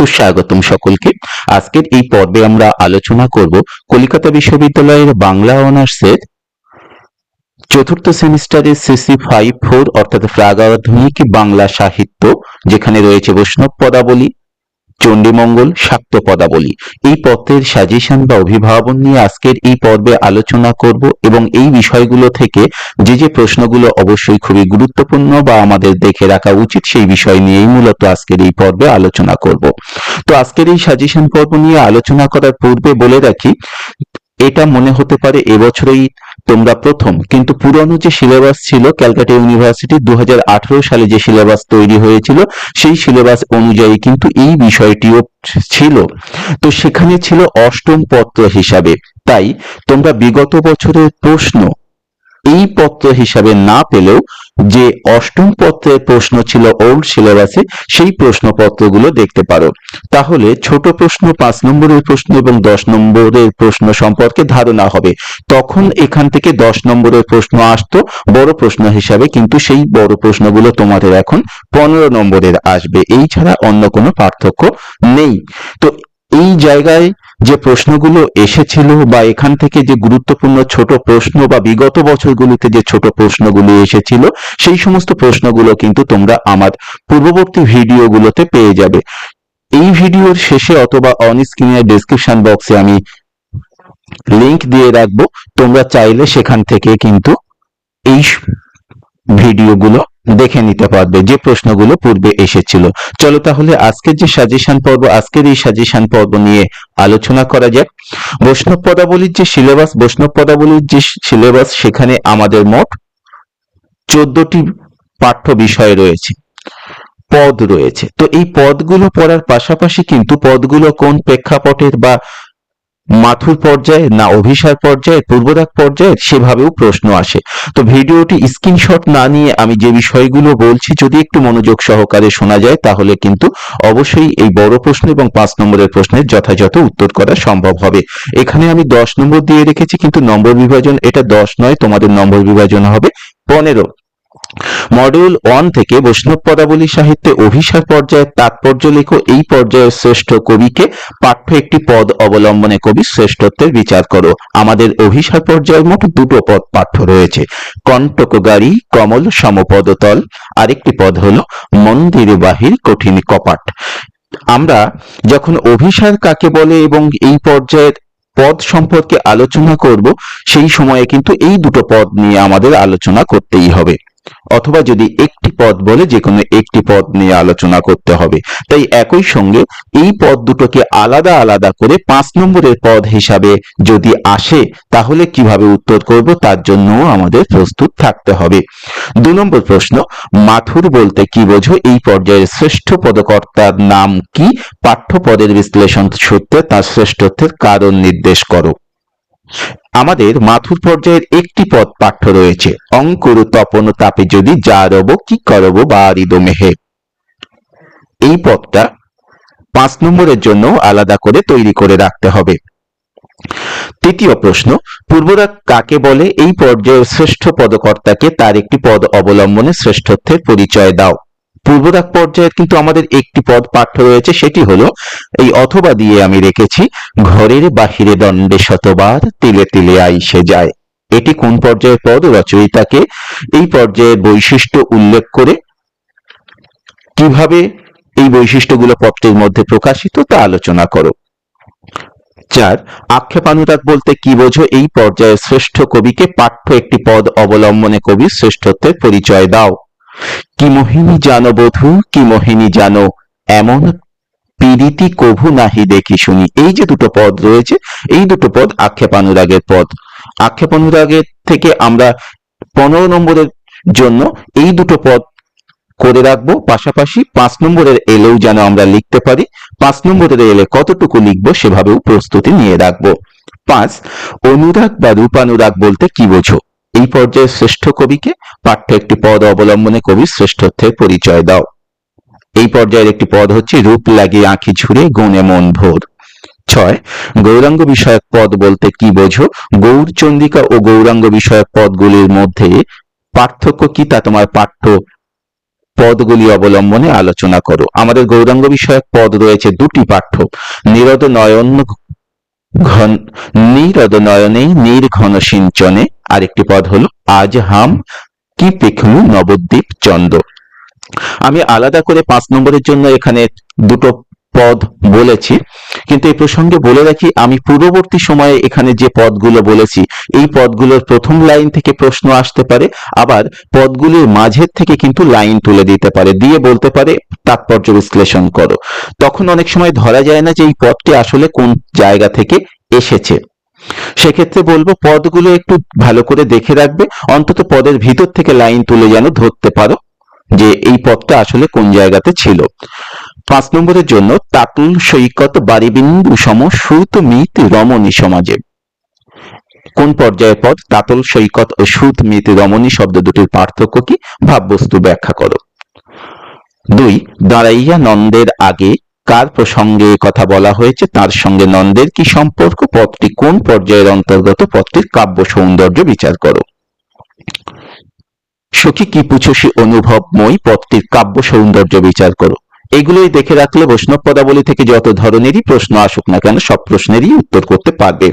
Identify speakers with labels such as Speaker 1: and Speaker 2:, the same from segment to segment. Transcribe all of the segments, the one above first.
Speaker 1: সুস্বাগতম সকলকে। আজকের এই পর্বে আমরা আলোচনা করব কলিকাতা বিশ্ববিদ্যালয়ের বাংলা অনার্সের চতুর্থ সেমিস্টারের সিসি ফাইভ ফোর, অর্থাৎ প্রাগাধুনিক বাংলা সাহিত্য, যেখানে রয়েছে বৈষ্ণব পদাবলী চণ্ডীমঙ্গল শাক্ত পদাবলী। এই পত্রের সাজেশন বা অভিভাবন নিয়ে আজকের এই পর্বে আলোচনা করব এবং এই বিষয়গুলো থেকে যে যে প্রশ্নগুলো অবশ্যই খুবই গুরুত্বপূর্ণ বা আমাদের দেখে রাখা উচিত সেই বিষয় নিয়েই মূলত আজকের এই পর্বে আলোচনা করব। তো আজকের এই সাজেশন পর্ব নিয়ে আলোচনা করার পূর্বে বলে রাখি এটা মনে হতে পারে এবছরেই তোমরা প্রথম, কিন্তু পুরনো যে সিলেবাস ছিল, ক্যালকাটা ইউনিভার্সিটি দু হাজার আঠেরো সালে যে সিলেবাস তৈরি হয়েছিল, সেই সিলেবাস অনুযায়ী কিন্তু এই বিষয়টিও ছিল। তো সেখানে ছিল অষ্টম পত্র হিসাবে। তাই তোমরা বিগত বছরের প্রশ্ন এই পত্র হিসাবে না পেলেও যে অষ্টম পত্রের প্রশ্ন ছিল ওল্ড সিলেবাসে সেই প্রশ্নপত্রগুলো দেখতে পারো। তাহলে ছোট প্রশ্ন, পাঁচ নম্বরের প্রশ্ন এবং দশ নম্বরের প্রশ্ন সম্পর্কে ধারণা হবে। তখন এখান থেকে দশ নম্বরের প্রশ্ন আসতো, বড় প্রশ্ন হিসাবে, কিন্তু সেই বড় প্রশ্নগুলো তোমাদের এখন পনেরো নম্বরের আসবে। এই ছাড়া অন্য কোনো পার্থক্য নেই। তো এই জায়গায় যে প্রশ্নগুলো এসেছিল বা এখান থেকে যে গুরুত্বপূর্ণ ছোট প্রশ্ন বা বিগত বছরগুলিতে যে ছোট প্রশ্নগুলি এসেছিল, সেই সমস্ত প্রশ্নগুলো কিন্তু তোমরা আমার পূর্ববর্তী ভিডিওগুলোতে পেয়ে যাবে। এই ভিডিওর শেষে অথবা অন স্ক্রিনের ডেসক্রিপশন বক্সে আমি লিংক দিয়ে রাখব। তোমরা চাইলে সেখান থেকে কিন্তু এই ভিডিওগুলো দেখে নিতে পারবে, যে প্রশ্নগুলো পূর্বে এসেছিল। চলো তাহলে আজকের যে সাজেশন পর্ব, আজকের এই সাজেশন পর্ব নিয়ে আলোচনা করা যাক। বৈষ্ণব পদাবলীর যে সিলেবাস বৈষ্ণব পদাবলীর যে সিলেবাস সেখানে আমাদের মোট চোদ্দটি পাঠ্য বিষয় রয়েছে, পদ রয়েছে। তো এই পদগুলো পড়ার পাশাপাশি কিন্তু পদগুলো কোন প্রেক্ষাপটের বা মাথুর পর্যায়ে না অভিসার পর্যায়ে, পূর্বদাগ পর্যায়ে সেভাবেও প্রশ্ন আসে। তো ভিডিওটি স্ক্রিনশট না নিয়ে আমি যে বিষয়গুলো বলছি, যদি একটু মনোযোগ সহকারে শোনা যায়, তাহলে কিন্তু অবশ্যই এই বড় প্রশ্ন এবং পাঁচ নম্বরের প্রশ্নের যথাযথ উত্তর করা সম্ভব হবে। এখানে আমি দশ নম্বর দিয়ে রেখেছি, কিন্তু নম্বর বিভাজন এটা দশ নয়, তোমাদের নম্বর বিভাজন হবে পনেরো। মডিউল ওয়ান থেকে বৈষ্ণব পদাবলী সাহিত্যে অভিসার পর্যায়ের তাৎপর্য লেখো। এই পর্যায়ের শ্রেষ্ঠ কবিকে পাঠ্য একটি পদ অবলম্বনে কবি শ্রেষ্ঠত্বের বিচার করো। আমাদের অভিসার পর্যায়ের মোট দুটো পদ পাঠ্য রয়েছে। কণ্টক গাড়ি কমল সমপদতল। আরেকটি পদ হলো মন্দির বাহির কঠিন কপাট। আমরা যখন অভিসার কাকে বলে এবং এই পর্যায়ের পদ সম্পর্কে আলোচনা করব, সেই সময়ে কিন্তু এই দুটো পদ নিয়ে আমাদের আলোচনা করতেই হবে। অথবা যদি একটি পদ বলে যে কোনো একটি পদ নিয়ে আলোচনা করতে হবে। তাই একই সঙ্গে এই পদ দুটোকে আলাদা আলাদা করে পাঁচ নম্বরের পদ হিসাবে যদি আসে, তাহলে কীভাবে উত্তর করব তার জন্যও আমাদের প্রস্তুত থাকতে হবে। দু নম্বর প্রশ্ন, মাথুর বলতে কি বোঝো? এই পর্যায়ের শ্রেষ্ঠ পদকর্তার নাম কি? পাঠ্য পদের বিশ্লেষণ সূত্রে তার শ্রেষ্ঠত্বের কারণ নির্দেশ করো। আমাদের মাথুর পর্যায়ের একটি পদ পাঠ্য রয়েছে। অঙ্কুর তপন তাপে যদি যা রব, কি করব বা মেহে এই পদটা পাঁচ নম্বরের জন্য আলাদা করে তৈরি করে রাখতে হবে। তৃতীয় প্রশ্ন, পূর্বরাগ কাকে বলে? এই পর্যায়ের শ্রেষ্ঠ পদকর্তাকে তার একটি পদ অবলম্বনে শ্রেষ্ঠত্বের পরিচয় দাও। পূর্বদাগ পর্যায়ে কিন্তু আমাদের একটি পদ পাঠ্য রয়েছে, সেটি হলো, এই অথবা দিয়ে আমি রেখেছি, ঘরের বাহিরে দণ্ডে শতবার তিলে তিলে আইসে যায়। এটি কোন পর্যায়ের পদ, রচয়িতাকে? এই পর্যায়ের বৈশিষ্ট্য উল্লেখ করে কীভাবে এই বৈশিষ্ট্যগুলো পত্রের মধ্যে প্রকাশিত, তা আলোচনা করো। চার আক্ষেপানুরাগ বলতে কি বোঝো? এই পর্যায়ের শ্রেষ্ঠ কবিকে পাঠ্য একটি পদ অবলম্বনে কবির শ্রেষ্ঠত্বের পরিচয় দাও। কি মোহিনী জানো বধূ, কি মোহিনী জানো? এমন পীড়িতি কভু নাহি দেখি শুনি। এই যে দুটো পদ রয়েছে, এই দুটো পদ আক্ষেপ অনুরাগের পদ। আক্ষেপ অনুরাগের থেকে আমরা পনেরো নম্বরের জন্য এই দুটো পদ করে রাখব। পাশাপাশি পাঁচ নম্বরের এলেও যেন আমরা লিখতে পারি, পাঁচ নম্বরের এলে কতটুকু লিখব সেভাবেও প্রস্তুতি নিয়ে রাখব। পাঁচ, অনুরাগ বা রূপানুরাগ বলতে কি বোঝো? এই পর্যায়ে শ্রেষ্ঠ কবিকে পাঠ্য একটি পদ অবলম্বনে কবির শ্রেষ্ঠত্বের পরিচয় দাও। এই পর্যায়ের একটি পদ হচ্ছে রূপ লাগিয়ে আঁখি ঝুড়ে গুণে মন ভোর। ছয়, গৌরাঙ্গ বিষয়ক পদ বলতে কি বোঝো? গৌরচন্দিকা ও গৌরাঙ্গ বিষয়ক পদগুলির মধ্যে পার্থক্য কি তা তোমার পাঠ্য পদগুলি অবলম্বনে আলোচনা করো। আমাদের গৌরাঙ্গ বিষয়ক পদ রয়েছে দুটি পাঠ্য। নিরদ নয়ন ঘন, নিরদ নয়নে নির্ঘন সিঞ্চনে আরেকটি পদ হলো আজ হাম কি পেখলু নবদ্বীপ চন্দ্র আমি আলাদা করে পাঁচ নম্বরের জন্য এখানে দুটো পদ বলেছি, কিন্তু এই প্রসঙ্গে বলে রাখি, আমি পূর্ববর্তী সময়ে এখানে যে পদগুলো বলেছি, এই পদগুলোর প্রথম লাইন থেকে প্রশ্ন আসতে পারে, আবার পদগুলির মাঝের থেকে কিন্তু লাইন তুলে দিতে পারে, দিয়ে বলতে পারে, তাৎপর্য বিশ্লেষণ করো। তখন অনেক সময় ধরা যায় না যে এই পদটি আসলে কোন জায়গা থেকে এসেছে। সেক্ষেত্রে বলব পদগুলো একটু ভালো করে দেখে রাখবে। অন্তত পদের ভিতর থেকে লাইন তুলে যেন ধরতে পারো যে এই পদটা আসলে কোন জায়গাতে ছিল। পাঁচ নম্বরের জন্য তাতুল সৈকত বারিবিন্দু সম সুত মিত রমণী সমাজে। কোন পর্যায়ের পদ? তাতল সৈকত ও সুত মিত রমণী শব্দ দুটির পার্থক্য কি? ভাববস্তু ব্যাখ্যা করো। দুই, দাঁড়াইয়া নন্দের আগে কার প্রসঙ্গে কথা বলা হয়েছে, তার সঙ্গে নন্দের কি সম্পর্ক পদটি কোন পর্যায়ের অন্তর্গত পদটির কাব্য সৌন্দর্য বিচার করো। সখী কি পুছসি অনুভবময় পদটির কাব্য সৌন্দর্য বিচার করো। এগুলোই দেখে রাখলে বৈষ্ণব পদাবলী থেকে যত ধরনেরই প্রশ্ন আসুক না কেন, সব প্রশ্নেরই উত্তর করতে পারবে।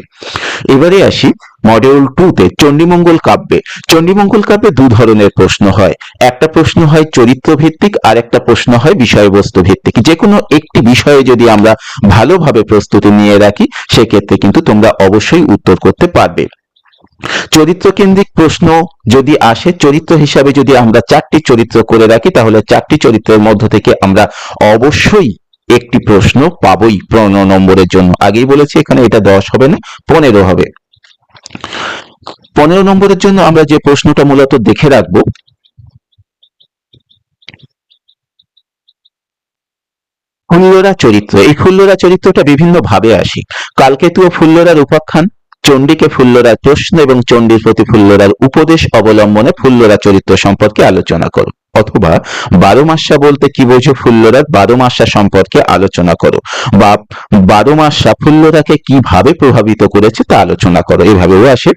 Speaker 1: এবারে আসি মডিউল টু তে, চণ্ডীমঙ্গল কাব্যে। চণ্ডীমঙ্গল কাব্যে দু ধরনের প্রশ্ন হয়। একটা প্রশ্ন হয় চরিত্র ভিত্তিক আর একটা প্রশ্ন হয় বিষয়বস্তু ভিত্তিক যে কোনো একটি বিষয়ে যদি আমরা ভালোভাবে প্রস্তুতি নিয়ে রাখি, সেক্ষেত্রে কিন্তু তোমরা অবশ্যই উত্তর করতে পারবে। চরিত্র কেন্দ্রিক প্রশ্ন যদি আসে, চরিত্র হিসাবে যদি আমরা চারটি চরিত্র করে রাখি, তাহলে চারটি চরিত্রের মধ্য থেকে আমরা অবশ্যই একটি প্রশ্ন পাবই পনেরো নম্বরের জন্য। আগেই বলেছি, এখানে এটা দশ হবে না, পনেরো হবে। পনেরো নম্বরের জন্য আমরা যে প্রশ্নটা মূলত দেখে রাখব ফুল্লরা চরিত্র। এই ফুল্লরা চরিত্রটা বিভিন্ন ভাবে আসি। কালকেতু ও ফুল্লরার উপাখ্যান চণ্ডীকে ফুল্লরার প্রশ্ন এবং চণ্ডীর প্রতি ফুল্লরার উপদেশ অবলম্বনে ফুল্লরা চরিত্র সম্পর্কে আলোচনা করো। অথবা বারো মাসা বলতে কি বোঝো ফুল্লরার বারো মাসা সম্পর্কে আলোচনা করো। বা বারো মাসা ফুল্লরাকে কীভাবে প্রভাবিত করেছে তা আলোচনা করো। এভাবেও আসে।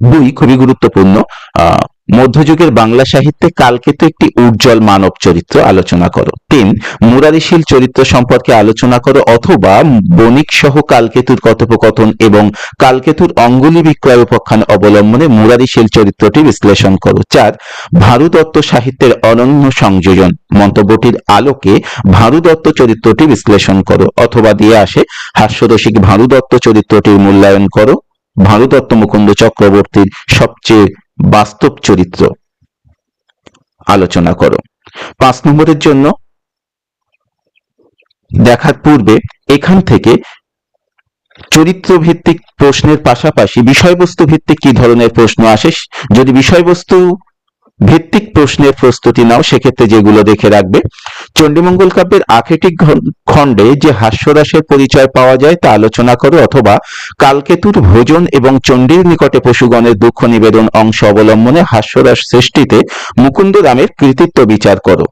Speaker 1: দুই, খুবই গুরুত্বপূর্ণ, আহ মধ্যযুগের বাংলা সাহিত্যে কালকেতু একটি উজ্জ্বল মানব চরিত্র আলোচনা করো। তিন, মুরারিশীল চরিত্র সম্পর্কে আলোচনা করো অথবা বণিক সহ কালকেতুর কথোপকথন এবং কালকেতুর অঙ্গুলি বিক্রয় উপাখ্যান অবলম্বনে মুরারিশীল চরিত্রটি বিশ্লেষণ করো। চার, ভারুদত্ত সাহিত্যের অনন্য সংযোজন। মন্তব্যটির আলোকে ভারুদত্ত চরিত্রটি বিশ্লেষণ করো অথবা দিয়ে আসে, হাস্যরসিক ভারুদত্ত চরিত্রটির মূল্যায়ন করো। ভারুদত্ত মুকুন্দ চক্রবর্তীর সবচেয়ে বাস্তব চরিত্র আলোচনা করো। পাঁচ নম্বরের জন্য দেখার পূর্বে এখান থেকে চরিত্র ভিত্তিক প্রশ্নের পাশাপাশি বিষয়বস্তু ভিত্তিক কি ধরনের প্রশ্ন আসে? যদি বিষয়বস্তু ভিত্তিক প্রশ্নের প্রস্তুতি নাও, সেক্ষেত্রে যেগুলো দেখে রাখবে। চণ্ডীমঙ্গল কাব্যের আখেটিক খণ্ডে যে হাস্যরাসের পরিচয় পাওয়া যায় তা আলোচনা করো, অথবা কালকেতুর ভোজন এবং চণ্ডীর নিকটে পশুগণের দুঃখ নিবেদন অংশ অবলম্বনে হাস্যরাস সৃষ্টিতে মুকুন্দ রামের কৃতিত্ব বিচার করো।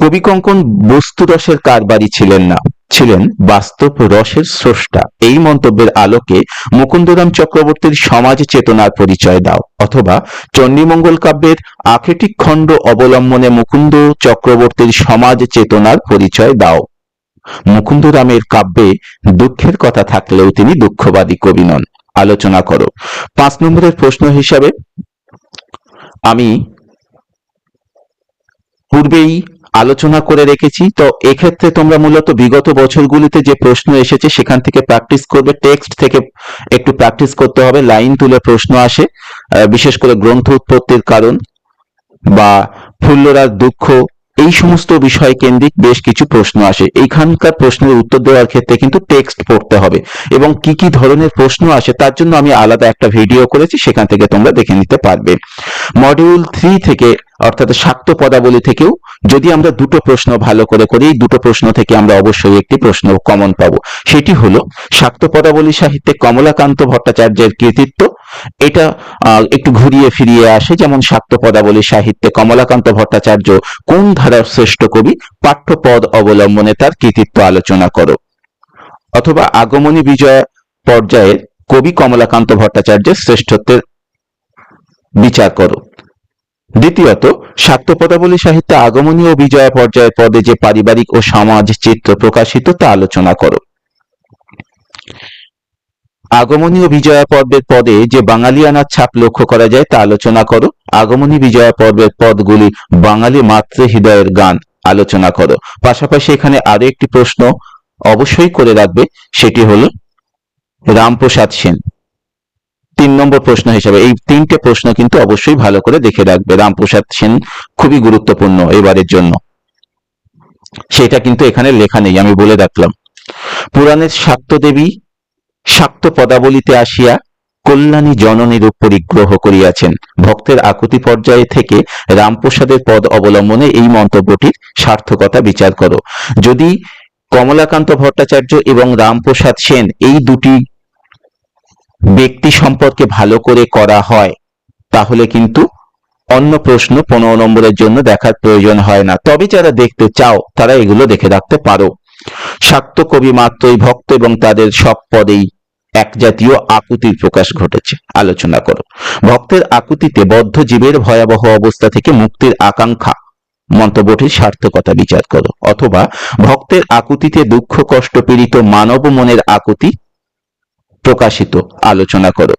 Speaker 1: কবি কঙ্কন বস্তুরসের কারবারি ছিলেন না। ছিলেন বাস্তব রসের স্রষ্টা। এই মন্তব্যের আলোকে মুকুন্দরাম চক্রবর্তীর সমাজ চেতনার পরিচয় দাও, অথবা চণ্ডীমঙ্গল কাব্যের আখেটিক খণ্ড অবলম্বনে মুকুন্দ চক্রবর্তীর সমাজ চেতনার পরিচয় দাও। মুকুন্দরামের কাব্যে দুঃখের কথা থাকলেও তিনি দুঃখবাদী কবি নন। আলোচনা করো। পাঁচ নম্বরের প্রশ্ন হিসাবে আমি পূর্বেই আলোচনা করে রেখেছি। তো এক্ষেত্রে তোমরা মূলত বিগত বছরগুলিতে যে প্রশ্ন এসেছে, সেখান থেকে প্র্যাকটিস করবে। টেক্সট থেকে একটু প্র্যাকটিস করতে হবে। লাইন তুলে প্রশ্ন আসে। বিশেষ করে গ্রন্থ উৎপত্তির কারণ বা ফুল্লরার দুঃখ এই সমস্ত বিষয় কেন্দ্রিক বেশ কিছু প্রশ্ন আসে। এইখানকার প্রশ্নের উত্তর দেওয়ার ক্ষেত্রে কিন্তু টেক্সট পড়তে হবে এবং কি কি ধরনের প্রশ্ন আসে তার জন্য আমি আলাদা একটা ভিডিও করেছি, সেখান থেকে তোমরা দেখে নিতে পারবে। মডিউল থ্রি থেকে, অর্থাৎ শাক্ত পদাবলী থেকেও যদি আমরা দুটো প্রশ্ন ভালো করে করি দুটো প্রশ্ন থেকে আমরা অবশ্যই একটি প্রশ্ন কমন পাবো। সেটি হলো শাক্ত পদাবলী সাহিত্যে কমলাকান্ত ভট্টাচার্যের কৃতিত্ব এটা একটু ঘুরিয়ে ফিরিয়ে আসে, যেমন শাক্ত পদাবলী সাহিত্যে কমলাকান্ত ভট্টাচার্য কোন ধারার শ্রেষ্ঠ কবি? পাঠ্যপদ অবলম্বনে তার কৃতিত্ব আলোচনা করো। অথবা আগমনী বিজয় পর্যায়ের কবি কমলাকান্ত ভট্টাচার্যের শ্রেষ্ঠত্বের বিচার করো। দ্বিতীয়ত শাক্ত পদাবলী সাহিত্যে আগমনী ও বিজয়া পর্যায়ের পদে যে পারিবারিক ও সমাজ চিত্র প্রকাশিত তা আলোচনা করো। আগমনী ও বিজয়া পর্বের পদে যে বাঙালিয়ানার ছাপ লক্ষ্য করা যায় তা আলোচনা করো। আগমনী বিজয়া পর্বের পদগুলি বাঙালি মাতৃ হৃদয়ের গান আলোচনা করো। পাশাপাশি এখানে আরও একটি প্রশ্ন অবশ্যই করে রাখবে, সেটি হল রামপ্রসাদ সেন। তিন নম্বর প্রশ্ন হিসেবে এই তিনটে প্রশ্ন কিন্তু অবশ্যই ভালো করে দেখে রাখবে। রামপ্রসাদ সেন খুবই গুরুত্বপূর্ণ এবারের জন্য। সেটা কিন্তু এখানে লেখা নেই, আমি বলে রাখলাম। পুরাণের শাক্ত দেবী শাক্ত পদাবলিতে আসিয়া কল্যাণী জননী রূপ পরিগ্রহ করিয়াছেন। ভক্তের আকুতি পর্যায়ে থেকে রামপ্রসাদের পদ অবলম্বনে এই মন্তব্যটির সার্থকতা বিচার করো। যদি কমলাকান্ত ভট্টাচার্য এবং রামপ্রসাদ সেন এই দুটি ব্যক্তি সম্পর্কে ভালো করে করা হয়, তাহলে কিন্তু অন্য প্রশ্ন পনেরো নম্বরের জন্য দেখার প্রয়োজন হয় না। তবে যারা দেখতে চাও, তারা এগুলো দেখে রাখতে পারো। শাক্ত কবি মাত্রই ভক্ত এবং তাদের সব পদেই এক জাতীয় আকুতির প্রকাশ ঘটেছে। আলোচনা করো। ভক্তের আকুতিতে বদ্ধ জীবের ভয়াবহ অবস্থা থেকে মুক্তির আকাঙ্ক্ষা। মন্তব্যটির সার্থকতা বিচার করো। অথবা ভক্তের আকুতিতে দুঃখ, কষ্ট, পীড়িত মানব মনের আকুতি প্রকাশিত। আলোচনা করো।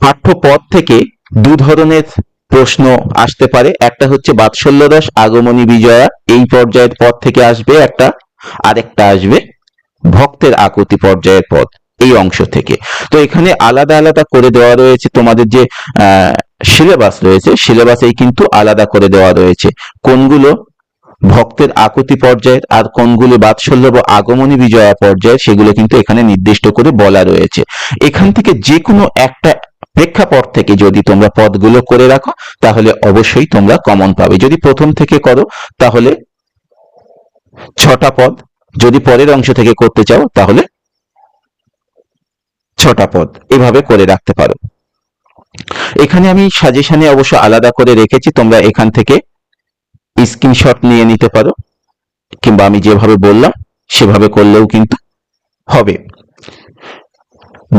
Speaker 1: পাঠ্যপদ থেকে দু ধরনের প্রশ্ন আসতে পারে। একটা হচ্ছে বাৎসল্য রস আগমনী বিজয়া। এই পর্যায়ের পদ থেকে আসবে একটা। আরেকটা আসবে ভক্তের আকুতি পর্যায়ের পদ এই অংশ থেকে। তো এখানে আলাদা আলাদা করে দেওয়া রয়েছে তোমাদের যে সিলেবাস রয়েছে সিলেবাসেই কিন্তু আলাদা করে দেওয়া রয়েছে। কোনগুলো ভক্তের আকুতি পর্যায়ের আর কোনগুলো বাৎসল্য বা আগমনী বিজয়া পর্যায়ের সেগুলো কিন্তু এখানে নির্দিষ্ট করে বলা রয়েছে। এখান থেকে যে কোনো একটা প্রেক্ষাপট থেকে যদি তোমরা পদগুলো করে রাখো, তাহলে অবশ্যই তোমরা কমন পাবে। যদি প্রথম থেকে করো, তাহলে ছটা পদ যদি পরের অংশ থেকে করতে চাও, তাহলে ছটা পদ এভাবে করে রাখতে পারো। এখানে আমি সাজেশনে অবশ্য আলাদা করে রেখেছি, তোমরা এখান থেকে স্ক্রিনশট নিয়ে নিতে পারো, কিংবা আমি যেভাবে বললাম, সেভাবে করলেও কিন্তু হবে।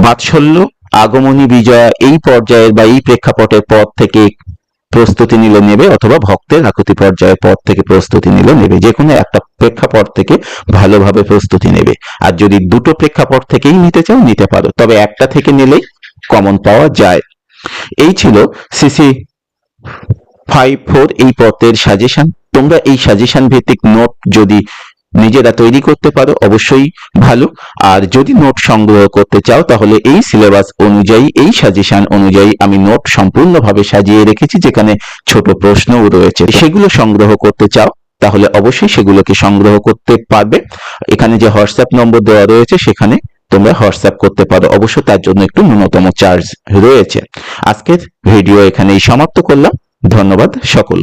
Speaker 1: বাৎসল্য, আগমনী বিজয়া এই পর্যায়ের বা এই প্রেক্ষাপটের পর থেকে প্রস্তুতি নিলে নেবে অথবা ভক্তের আকুতি পর্যায়ের পর থেকে প্রস্তুতি নিলে নেবে। যে কোনো একটা প্রেক্ষাপট থেকে ভালোভাবে প্রস্তুতি নেবে। আর যদি দুটো প্রেক্ষাপট থেকেই নিতে চাও, নিতে পারো। তবে একটা থেকে নিলেই কমন পাওয়া যায়। এই ছিল সিসি ফাইভ ফোর এই পথের সাজেশন তোমরা এই সাজেশন ভিত্তিক নোট যদি নিজেরা তৈরি করতে পারো, অবশ্যই ভালো। আর যদি নোট সংগ্রহ করতে চাও, তাহলে এই সিলেবাস অনুযায়ী, এই সাজেশন অনুযায়ী আমি নোট সম্পূর্ণভাবে সাজিয়ে রেখেছি, যেখানে ছোট প্রশ্নও রয়েছে। সেগুলো সংগ্রহ করতে চাও, তাহলে অবশ্যই সেগুলোকে সংগ্রহ করতে পারবে। এখানে যে হোয়াটসঅ্যাপ নম্বর দেওয়া রয়েছে, সেখানে তোমরা হোয়াটসঅ্যাপ করতে পারো। অবশ্য তার জন্য একটু ন্যূনতম চার্জ রয়েছে। আজকের ভিডিও এখানেই সমাপ্ত করলাম। ধন্যবাদ সকল